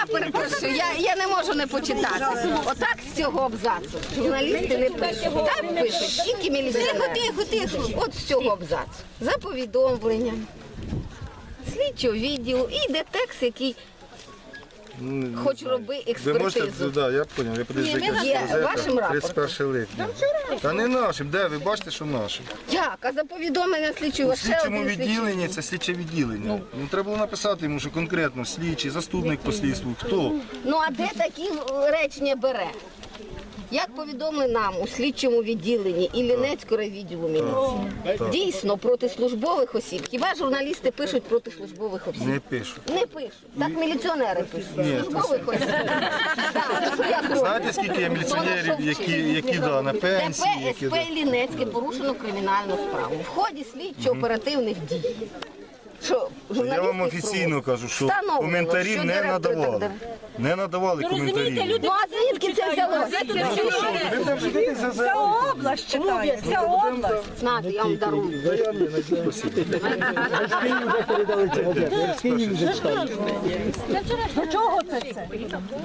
Я перепрошую, я, я не можу не почитати. Отак з цього абзацу. Журналісти не пишуть. Так пишуть, тільки міліціонери. Тихо, тихо, тихо. От з цього абзацу. За повідомленням слідчого відділу і йде текст, який хоч роби Ви можете, експертизу. да, я поняв, я подивився, Ні, яка є газета, вашим рапортом. 31 липня. Та не нашим, де ви бачите, що нашим? Як? А за повідомлення слідчого У ще слідчому один слідчий. відділенні це слідче відділення. Ну треба було написати йому, що конкретно слідчий, заступник по слідству, хто. Ну а де такі е, речення бере? Як повідомили нам у слідчому відділенні Іллінецького відділу міліції, дійсно проти службових осіб. Хіба журналісти пишуть проти службових осіб? Не пишу. Не пишуть. Так міліціонери пишуть. Ні, Службових осіб. Знаєте, скільки є міліціонерів, які, які да, на пенсії, які ТП да. СП Лінецьке порушено кримінальну справу. В ході слідчо-оперативних дій. Що, Я журналісти вам офіційно кажу, що Встановлено, коментарів що не директор надавали. так Не надавали коментарів. Ну а звідки? Вся область читає, вся область. Знати, я вам дарую. До чого це все?